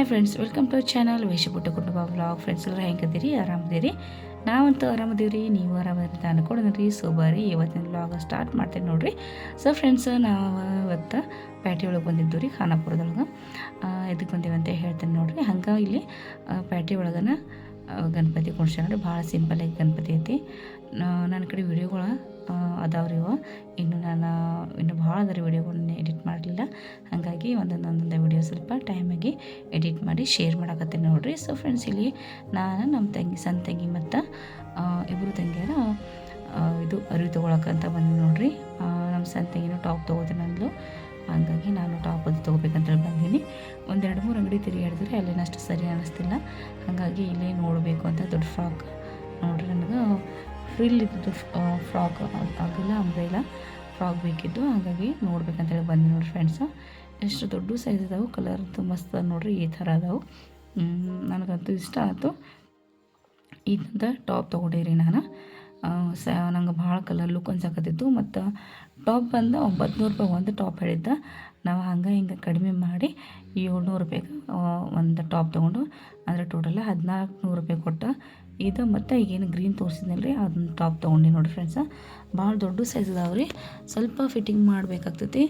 Hi friends welcome to channel ವೇಷಪುಟ್ಟ ಕುಟುಂಬ vlog friends ಎಲ್ಲರೂ ಹೆಂಗದಿರಿ ಆರಾಮದಿರಿ ನಾವಂತೂ ಆರಾಮದೀವಿ ರೀ ನೀವು ಆರಾಮದಿರಿ ಅಂತ ರೀ ಸೊ ಬರ್ರಿ, ಇವತ್ತಿನ ವ್ಲಾಗ್ ಸ್ಟಾರ್ಟ್ ಮಾಡ್ತೀನಿ ನೋಡಿರಿ. ಸೊ ಫ್ರೆಂಡ್ಸ್ ನಾವು ಇವತ್ತು ಪ್ಯಾಟಿ ಒಳಗೆ ಬಂದಿದ್ದು ರೀ ಖಾನಾಪುರದೊಳಗೆ ಇದಕ್ಕೆ ಬಂದೀವಿ ಅಂತ ಹೇಳ್ತೀನಿ ನೋಡಿರಿ. ಹಂಗೆ ಇಲ್ಲಿ ಪ್ಯಾಟಿ ಒಳಗನ ಗಣಪತಿ ಕುಣಿಸ್ಯಾರ ಭಾಳ ಆಗಿ ಗಣಪತಿ ಐತಿ. ನನ್ನ ಕಡೆ ವಿಡಿಯೋಗಳ ಅದಾವ್ರಿ ಇವು. ಇನ್ನು ನಾನು ಇನ್ನು ಭಾಳ ಅದರ ವೀಡಿಯೋಗಳನ್ನ ಎಡಿಟ್ ಮಾಡಲಿಲ್ಲ. ಹಾಗಾಗಿ ಒಂದೊಂದು ಒಂದೊಂದು ವಿಡಿಯೋ ಸ್ವಲ್ಪ ಟೈಮಾಗಿ ಎಡಿಟ್ ಮಾಡಿ ಶೇರ್ ಮಾಡಕತ್ತೀನಿ ನೋಡಿರಿ. ಸೊ ಫ್ರೆಂಡ್ಸ್ ಇಲ್ಲಿ ನಾನು ನಮ್ಮ ತಂಗಿ, ಸಣ್ಣ ತಂಗಿ ಮತ್ತು ಇಬ್ಬರು ತಂಗಿಯರ ಇದು ಅರಿವು ತೊಗೊಳಕ್ಕಂತ ಬಂದು ನೋಡಿರಿ. ನಮ್ಮ ಸಣ್ಣ ತಂಗಿನೂ ಟಾಪ್ ತೊಗೋತೀನಿ ಅಂದ್ಲು. ಹಾಗಾಗಿ ನಾನು ಟಾಪ್ ಅದು ತೊಗೋಬೇಕಂತೇಳಿ ಬಂದೀನಿ. ಒಂದೆರಡು ಮೂರು ಅಂಗಡಿ ತಿರುಗಾಡಿದ್ರೆ ಅಲ್ಲೇನು ಅಷ್ಟು ಸರಿ ಅನ್ನಿಸ್ತಿಲ್ಲ ಹಾಗಾಗಿ ಇಲ್ಲೇ ನೋಡಬೇಕು ಅಂತ ದೊಡ್ಡ ಫ್ರಾಕ್ ನೋಡಿರಿ ನನಗೆ ಫ್ರಿಲ್ ಇದ್ದಿದ್ದು ಫ್ರಾಕ್ ಆಗಿಲ್ಲ ಅಂಬ್ರೆಲ್ಲ ಫ್ರಾಕ್ ಬೇಕಿತ್ತು ಹಾಗಾಗಿ ನೋಡ್ಬೇಕಂತೇಳಿ ಬಂದೆ ನೋಡಿ ಫ್ರೆಂಡ್ಸು ಎಷ್ಟು ದೊಡ್ಡ ಸೈಜ್ ಇದಾವೆ ಕಲರ್ ಮಸ್ತ್ ನೋಡ್ರಿ, ಈ ಥರ ಅದಾವೆ. ನನಗಂತೂ ಇಷ್ಟ ಆಯಿತು. ಇದಂತ ಟಾಪ್ ತೊಗೊಂಡಿರಿ ನಾನು. ಸ, ನಂಗೆ ಭಾಳ ಕಲರ್ ಲುಕ್ ಅನ್ಸಕತ್ತಿತ್ತು. ಮತ್ತು ಟಾಪ್ ಬಂದು ಒಂಬತ್ತು ನೂರು ರೂಪಾಯಿ ಒಂದು ಟಾಪ್ ಹೇಳಿದ್ದ. ನಾವು ಹಂಗೆ ಹಿಂಗೆ ಕಡಿಮೆ ಮಾಡಿ ಏಳ್ನೂರು ರೂಪಾಯಿಗೆ ಒಂದು ಟಾಪ್ ತೊಗೊಂಡು, ಅಂದರೆ ಟೋಟಲ್ ಹದಿನಾಲ್ಕು ನೂರು ರೂಪಾಯಿ ಕೊಟ್ಟು ಇದು ಮತ್ತು ಈಗೇನು ಗ್ರೀನ್ ತೋರಿಸಿದ್ನಲ್ಲ ರೀ ಅದನ್ನ ಟಾಪ್ ತೊಗೊಂಡು ನೋಡಿ ಫ್ರೆಂಡ್ಸ ಭಾಳ ದೊಡ್ಡ ಸೈಜ್ ಅದಾವೆ ರೀ. ಸ್ವಲ್ಪ ಫಿಟ್ಟಿಂಗ್ ಮಾಡಬೇಕಾಗ್ತೈತಿ.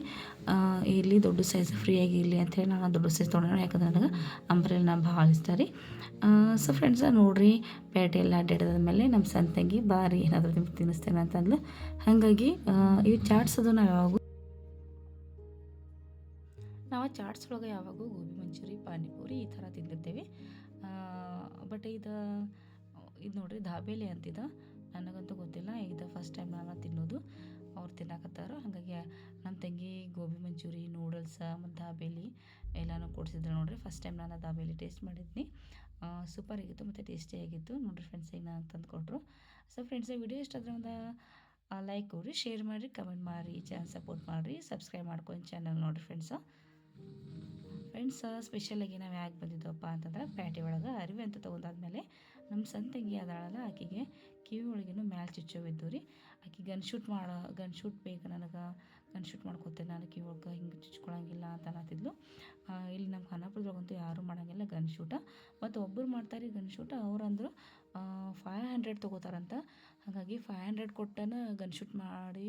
ಇಲ್ಲಿ ದೊಡ್ಡ ಸೈಜ್ ಫ್ರೀಯಾಗಿ ಆಗಿರಲಿ ಅಂಥೇಳಿ ನಾನು ದೊಡ್ಡ ಸೈಜ್ ತೊಗೊಂಡು ಯಾಕಂದ್ರೆ ನನಗೆ ಅಂಬ್ರೆಲ್ನ ಭಾಳ ಇಷ್ಟ ರೀ. ಸೊ ಫ್ರೆಂಡ್ಸ ನೋಡಿರಿ, ಪೇಟೆ ಎಲ್ಲ ಅಡ್ಡಾಡಿದ ಮೇಲೆ ನಮ್ಮ ಸಂತಂಗಿ ತಂಗಿ ಬಾರಿ ಏನಾದರೂ ನಿಮ್ಗೆ ತಿನ್ನಿಸ್ತೇನೆ ಅಂತಂದ್ಲು. ಹಾಗಾಗಿ ಇವು ಚಾಟ್ಸ್ ಅದು ನಾವು ಯಾವಾಗೂ ನಾವು ಚಾಟ್ಸ್ ಒಳಗೆ ಯಾವಾಗೂ ಗೋಬಿ ಮಂಚೂರಿ, ಪಾನಿಪುರಿ ಈ ಥರ ತಿಂದಿರ್ತೇವೆ. ಬಟ್ ಇದು ಇದು ನೋಡ್ರಿ ದಾಬೇಲಿ ಅಂತಿದ. ನನಗಂತೂ ಗೊತ್ತಿಲ್ಲ, ಇದು ಫಸ್ಟ್ ಟೈಮ್ ನಾನು ತಿನ್ನೋದು. ಅವ್ರು ತಿನ್ನಕತ್ತಾರ. ಹಾಗಾಗಿ ನಮ್ಮ ತಂಗಿ ಗೋಬಿ ಮಂಚೂರಿ ನೂಡಲ್ಸ ಮತ್ತು ದಾಬೇಲಿ ಎಲ್ಲನೂ ಕೊಡಿಸಿದ್ರು ನೋಡ್ರಿ. ಫಸ್ಟ್ ಟೈಮ್ ನಾನು ದಾಬೇಲಿ ಟೇಸ್ಟ್ ಮಾಡಿದ್ನಿ. ಸೂಪರ್ ಆಗಿತ್ತು ಮತ್ತು ಟೇಸ್ಟಿಯಾಗಿತ್ತು ನೋಡ್ರಿ ಫ್ರೆಂಡ್ಸ್ ಈಗ ನಾನು ತಂದು ಕೊಟ್ಟರು ಸೊ ಫ್ರೆಂಡ್ಸ್ ವಿಡಿಯೋ ಇಷ್ಟ ಆದ್ರೆ ಒಂದು ಲೈಕ್ ಕೊಡ್ರಿ ಶೇರ್ ಮಾಡಿರಿ ಕಮೆಂಟ್ ಮಾಡಿರಿ ಚಾನಲ್ ಸಪೋರ್ಟ್ ಮಾಡಿರಿ ಸಬ್ಸ್ಕ್ರೈಬ್ ಮಾಡ್ಕೊಂಡು ಚಾನಲ್ ನೋಡಿರಿ ಫ್ರೆಂಡ್ಸು ಫ್ರೆಂಡ್ಸ್ ಸ್ಪೆಷಲಾಗಿ ನಾವು ಯಾಕೆ ಬಂದಿದ್ದವಪ್ಪ ಅಂತಂದ್ರೆ ಪ್ಯಾಟಿ ಒಳಗೆ ಅರಿವೆ ಅಂತ ತೊಗೊಂಡಾದ್ಮೇಲೆ ನಮ್ಮ ಸಂತಂಗಿ ತಂಗಿ ಅದಾಳಲ್ಲ ಆಕೆಗೆ ಕಿವಿ ಒಳಗೇನು ಮ್ಯಾಲೆ ಚುಚ್ಚೋವಿದ್ದು ರೀ. ಆಕೆ ಗನ್ ಶೂಟ್ ಮಾಡೋ ಗನ್ ಶೂಟ್ ಬೇಕು ನನಗೆ ಗನ್ ಶೂಟ್ ಮಾಡ್ಕೊತೇನೆ ನಾನು ಇವಾಗ ಹಿಂಗೆ ಚುಚ್ಕೊಳಂಗಿಲ್ಲ ಅಂತ ಅನ್ನತ್ತಿದ್ಲು. ಇಲ್ಲಿ ನಮ್ಮ ಖಾನಾಪುರದೊಳಗಂತೂ ಯಾರೂ ಮಾಡಂಗಿಲ್ಲ ಗನ್ ಶೂಟ ಮತ್ತು ಒಬ್ಬರು ಮಾಡ್ತಾರೆ ಗನ್ ಶೂಟ ಅವ್ರಂದ್ರು ಫೈವ್ ಹಂಡ್ರೆಡ್ ತೊಗೋತಾರಂತ. ಹಾಗಾಗಿ ಫೈವ್ ಹಂಡ್ರೆಡ್ ಕೊಟ್ಟನ ಗನ್ ಶೂಟ್ ಮಾಡಿ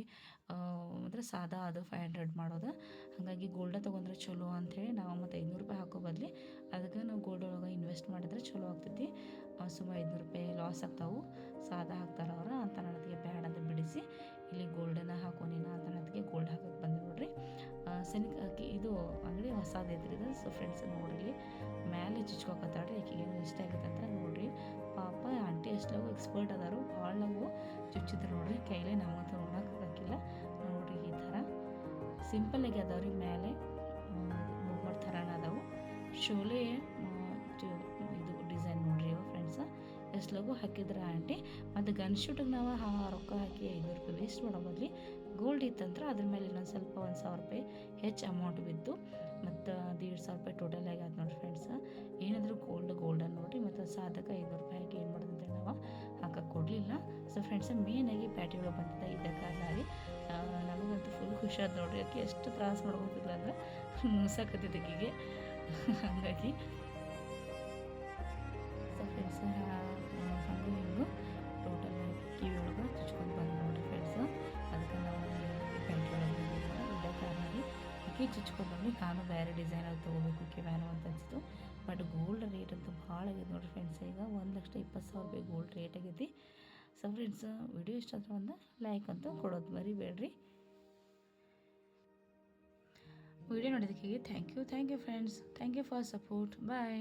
ಅಂದರೆ ಅಂದ್ರೆ ಸಾದಾ ಅದು ಫೈವ್ ಹಂಡ್ರೆಡ್ ಮಾಡೋದು. ಹಾಗಾಗಿ ಗೋಲ್ಡ ತೊಗೊಂಡ್ರೆ ಚಲೋ ಅಂಥೇಳಿ ನಾವು ಮತ್ತು ಐನೂರು ರೂಪಾಯಿ ಹಾಕೋ ಬದಲಿ ಅದಕ್ಕೆ ನಾವು ಗೋಲ್ಡ್ ಒಳಗೆ ಇನ್ವೆಸ್ಟ್ ಮಾಡಿದ್ರೆ ಚಲೋ ಆಗ್ತೈತಿ. ಸುಮ್ಮ ಐದುನೂರು ರೂಪಾಯಿ ಲಾಸ್ ಆಗ್ತಾವೆ. ಸಾದಾ ಹಾಕ್ತಾರೆ ಅವ್ರು ಅಂತ ನನಗೆ ಬ್ಯಾಡ್. ಅಂಗಡಿ ಹೊಸದೈತ್ರಿ ಇದು ಸೊ ಫ್ರೆಂಡ್ಸ್ ನೋಡಿರಿ. ಮ್ಯಾಲೆ ಚುಚ್ಕೋಕತ್ತಾಳ್ರಿ. ಆಕೆಗೆ ಏನು ಇಷ್ಟ ಆಗುತ್ತೆ ಅಂತ ನೋಡಿರಿ. ಪಾಪ, ಆಂಟಿ ಎಷ್ಟವು ಎಕ್ಸ್ಪರ್ಟ್ ಅದಾರು. ಭಾಳ ನಾವು ಚುಚ್ಚಿದ್ರು ನೋಡ್ರಿ. ಕೈಲೇ ನಮ್ಮಂತೂ ನೋಡೋಕ್ಕಾಗಿಲ್ಲ ನೋಡ್ರಿ ಈ ಥರ. ಸಿಂಪಲ್ಲಾಗಿ ಅದಾವ್ರಿ ಮೇಲೆ ಮೂರು ಥರನ ಅದಾವು. ಶೋಲೆ ಇದು ಡಿಸೈನ್ ನೋಡ್ರಿ ಇವ ಫ್ರೆಂಡ್ಸ ಎಷ್ಟು ಲಗು ಹಾಕಿದ್ರೆ ಆಂಟಿ? ಮತ್ತು ಗನ್ ಶೂಟಿಗೆ ನಾವು ರೊಕ್ಕ ಹಾಕಿ ಐನೂರು ರೂಪಾಯಿ ವೇಸ್ಟ್ ಮಾಡೋ ಬದಲಿ ಗೋಲ್ಡ್ ಇತ್ತಂದ್ರೆ ಅದ್ರ ಮೇಲೆ ಇನ್ನೊಂದು ಸ್ವಲ್ಪ ಒಂದು ಸಾವಿರ ರೂಪಾಯಿ ಹೆಚ್ಚು ಅಮೌಂಟ್ ಬಿದ್ದು ಮತ್ತು ದೀಡ್ ಸಾವಿರ ರೂಪಾಯಿ ಟೋಟಲ್ ಆಗಿ ಆಯ್ತು ನೋಡಿ ಫ್ರೆಂಡ್ಸ ಏನಾದರೂ ಗೋಲ್ಡ್ ಗೋಲ್ಡನ್ ನೋಡಿ ಮತ್ತು ಸಾಧಕ ಐನೂರು ರೂಪಾಯಿ ಹಾಕಿ ಏನು ಮಾಡೋದು ಅಂತೇಳಿ ನಾವು ಹಾಕಕ್ಕೆ ಕೊಡಲಿಲ್ಲ. ಸೊ ಫ್ರೆಂಡ್ಸ್ ಮೇನಾಗಿ ಪ್ಯಾಟಿ ಒಳಗೆ ಬಂದಿದ್ದ ಇದ್ದ ಕಾರಣ ರೀ ಆ, ನಮಗಂತೂ ಫುಲ್ ಖುಷಿಯಾದ ನೋಡ್ರಿ. ಯಾಕೆ ಎಷ್ಟು ತ್ರಾಸ ಮಾಡ್ಬೋದಿಲ್ಲ ಅಂದ್ರೆ ನುಸಕತ್ತಿದ್ದ ಆಕಿಗೆ ಹಾಗಾಗಿ. ಸೊ ಫ್ರೆಂಡ್ಸ್ ಅಕ್ಕಿ ಚುಚ್ಕೊಂಡು ನಾನು ಬೇರೆ ಡಿಸೈನ್ ಅದು ತೊಗೋಬೇಕು ಕಿವ್ಯಾನು ಅಂತ ಅನಿಸ್ತು ಬಟ್ ಗೋಲ್ಡ್ ರೇಟ್ ಅಂತೂ ಭಾಳ ಆಗೈತೆ ನೋಡಿರಿ ಫ್ರೆಂಡ್ಸ್ ಈಗ ಒಂದು ಲಕ್ಷ ಇಪ್ಪತ್ತು ಸಾವಿರ ರೂಪಾಯಿ ಗೋಲ್ಡ್ ರೇಟ್ ಆಗೈತಿ. ಸೊ ಫ್ರೆಂಡ್ಸ್ ವಿಡಿಯೋ ಇಷ್ಟ ಆದ್ರೆ ಒಂದು ಲೈಕ್ ಅಂತ ಕೊಡೋದು ಮರಿಬೇಡ್ರಿ. ವಿಡಿಯೋ ನೋಡಿದ್ದಕ್ಕೆ thank you thank you friends thank you for support bye